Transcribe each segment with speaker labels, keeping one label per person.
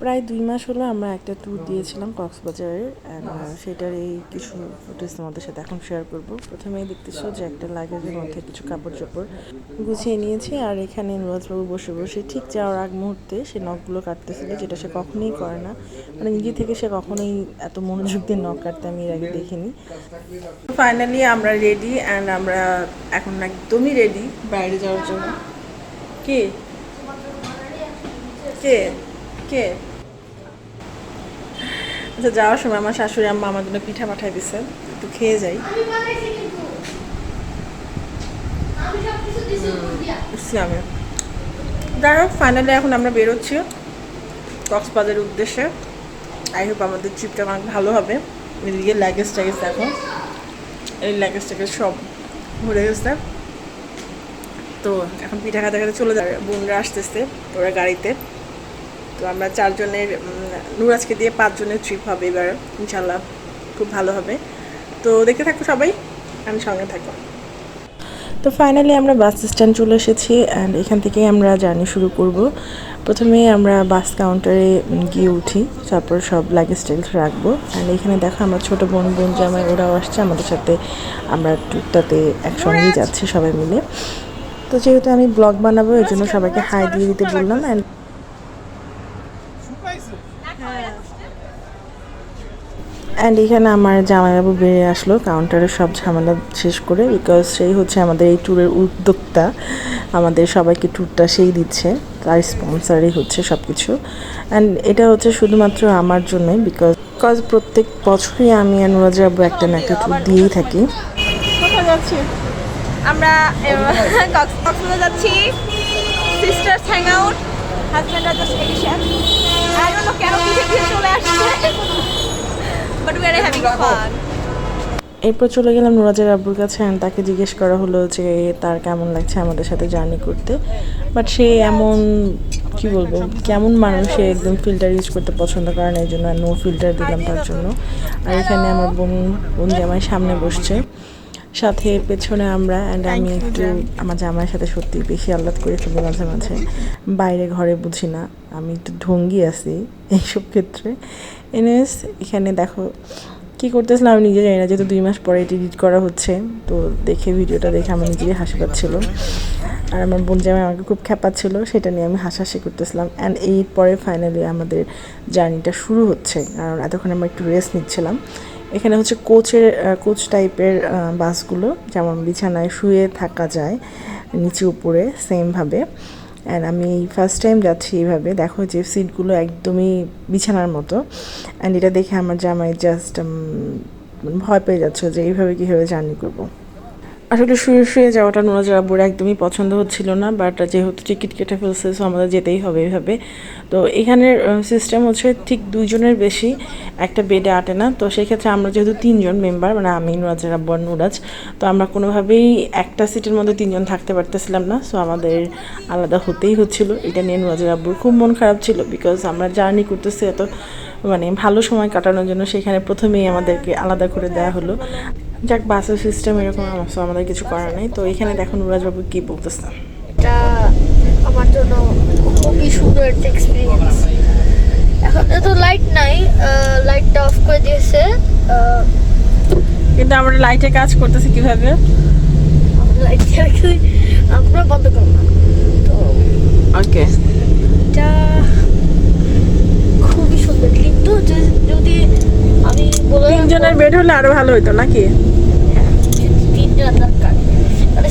Speaker 1: প্রায় দুই মাস হলো আমরা একটা ট্যুর দিয়েছিলাম কক্সবাজারের অ্যান্ড সেটার এই কিছু ফুটেজ তোমাদের সাথে এখন শেয়ার করব। প্রথমেই দেখতেছো যে একটা লাগেজের মধ্যে কিছু কাপড় চোপড় গুছিয়ে নিয়েছি আর এখানে নুরাজবাবু বসে বসে ঠিক যাওয়ার আগ মুহূর্তে সে নখগুলো কাটতেছিল যেটা সে কখনোই করে না। মানে নিজে থেকে সে কখনোই এত মনোযোগ দিয়ে নখ কাটতে আমি এর আগে দেখিনি। ফাইনালি আমরা রেডি অ্যান্ড আমরা এখন একদমই রেডি বাইরে যাওয়ার জন্য। কে? কে? কে? আচ্ছা যাওয়ার সময় আমার শাশুড়ি আম্মা আমার জন্য পিঠা পাঠাই দিছে একটু খেয়ে যাই। যাই হোক ফাইনালি এখন আমরা বেরোচ্ছি কক্সবাজারের উদ্দেশ্যে। আই হোপ আমাদের ট্রিপটা অনেক ভালো হবে। এদিকে লাগেজ ট্যাগেজ দেখো। এই লাগেজ ট্যাগেজ সব ঘুরে গেছে। তো এখন পিঠা খাতে খাতে চলে যাবে। বোনরা আসতেছে ওরা গাড়িতে। তো আমরা চারজনের নুরাজকে দিয়ে পাঁচজনের ট্রিপ হবে এবার ইনশাল্লাহ খুব ভালো হবে। তো দেখতে থাকো সবাই আমি সঙ্গে থাকো। তো ফাইনালি আমরা বাস স্ট্যান্ড চলে এসেছি অ্যান্ড এখান থেকেই আমরা জার্নি শুরু করব। প্রথমে আমরা বাস কাউন্টারে গিয়ে উঠি তারপর সব লাগেজ টাগেজ রাখব। অ্যান্ড এখানে দেখো আমার ছোটো বোন বোন জামাই ওরাও আসছে আমাদের সাথে আমরা ট্যুরটাতে একসঙ্গেই যাচ্ছি সবাই মিলে। তো যেহেতু আমি ব্লগ বানাবো এর জন্য সবাইকে হাই দিয়ে দিতে বললাম অ্যান্ড অ্যান্ড এখানে আমার জামাইবাবু বেরিয়ে আসলো কাউন্টারে সব ঝামেলা শেষ করে বিকজ সেই হচ্ছে আমাদের এই ট্যুরের উদ্যোক্তা, আমাদের সবাইকে ট্যুরটা সেই দিচ্ছে, তার স্পন্সারই হচ্ছে সব কিছু অ্যান্ড এটা হচ্ছে শুধুমাত্র আমার জন্যই বিকজ বিকজ প্রত্যেক বছরই আমি আর নুরাজাবু একটা না একটা ট্যুর দিয়েই থাকি।
Speaker 2: আমরা কক্সবাজার যাচ্ছি। Sisters hang out just edition কেন চলে আসছে? But we are having fun
Speaker 1: এরপর চলে গেলাম নুরাজের আব্বুর কাছে তাকে জিজ্ঞেস করা হলো যে তার কেমন লাগছে আমাদের সাথে জার্নি করতে। বাট সে এমন কি বলব কেমন মানুষ সে একদম ফিল্টার ইউজ করতে পছন্দ করে না এই জন্য নো ফিল্টার দিলাম তার জন্য। আর এখানে আমার বোন বোন জামাই সামনে বসছে। সাথে পেছনে আমরা অ্যান্ড আমি একটু আমার জামাইয়ের সাথে সত্যি বেশি আহ্লাদ করে ফেলি মাঝে মাঝে। বাইরে ঘরে বুঝি না। আমি একটু ঢঙ্গি আছি এইসব ক্ষেত্রে। এনএস এখানে দেখো কি করতেছিলাম আমি নিজে জানি না যেহেতু দুই মাস পরে এটি এডিট করা হচ্ছে তো দেখে ভিডিওটা দেখে আমার নিজেই হাসি পাচ্ছিল। আর আমার বোন জামাই আমাকে খুব খ্যাপাচ্ছিল সেটা নিয়ে আমি হাসাহাসি করতেছিলাম। অ্যান্ড এই পরে ফাইনালি আমাদের জার্নিটা শুরু হচ্ছে কারণ এতক্ষণ আমরা একটু রেস্ট নিচ্ছিলাম। এখানে হচ্ছে কোচের কোচ টাইপের বাসগুলো যেমন বিছানায় শুয়ে থাকা যায় নিচে উপরে সেমভাবে অ্যান্ড আমি ফার্স্ট টাইম যাচ্ছি এইভাবে। দেখো যে সিটগুলো একদমই বিছানার মতো। অ্যান্ড এটা দেখে আমার জামাই জাস্ট ভয় পেয়ে যাচ্ছে যে এইভাবে কীভাবে জার্নি করব। আসলে শুয়ে শুয়ে যাওয়াটা নোরাজের আব্বুর একদমই পছন্দ হচ্ছিল না বাট যেহেতু টিকিট কেটে ফেলছে সো আমাদের যেতেই হবে এভাবে। তো এখানের সিস্টেম হচ্ছে ঠিক দুইজনের বেশি, একটা বেডে আটে না, তো সেক্ষেত্রে আমরা যেহেতু তিনজন মেম্বার মানে আমি নোরাজের আব্বু আর নুরাজ, তো আমরা কোনোভাবেই একটা সিটের মধ্যে তিনজন থাকতে পারতেছিলাম না সো আমাদের আলাদা হতেই হচ্ছিল। এটা নিয়ে নুরাজের আব্বুর খুব মন খারাপ ছিল বিকজ আমরা জার্নি করতেছি এত মানে ভালো সময় কাটানোর জন্য, সেখানে প্রথমেই আমাদেরকে আলাদা করে দেওয়া হলো। যাক বাসের সিস্টেম এরকম so আমাদের কিছু করার নেই। তো এখানে দেখুন নুরাজবাবু কি বলতেছে।
Speaker 3: এটা আমার জন্য খুবই সুন্দর একটা এক্সপিরিয়েন্স এখন তো লাইট নাই লাইটটা অফ করে দিয়েছে
Speaker 1: কিন্তু আমরা লাইটে কাজ করতেছি কীভাবে?
Speaker 3: লাইট আমরা বন্ধ করব তো
Speaker 1: ওকে
Speaker 3: এটা খুবই সুন্দর। কিন্তু যে- যদি আমি বলে
Speaker 1: তিনজনের বেড হলে আরও ভালো হতো নাকি
Speaker 3: হ্যাঁ, তিনজন দরকার মানে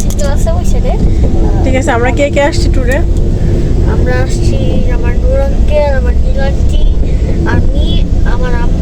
Speaker 3: সিঙ্গেল আছে ওই সাইডে
Speaker 1: আছে আমরা কে কে আসছি ট্যুরে
Speaker 3: আমরা আসছি আমার নুরঙ্কে আমার নীলান্টি আমি, আমার আম্মু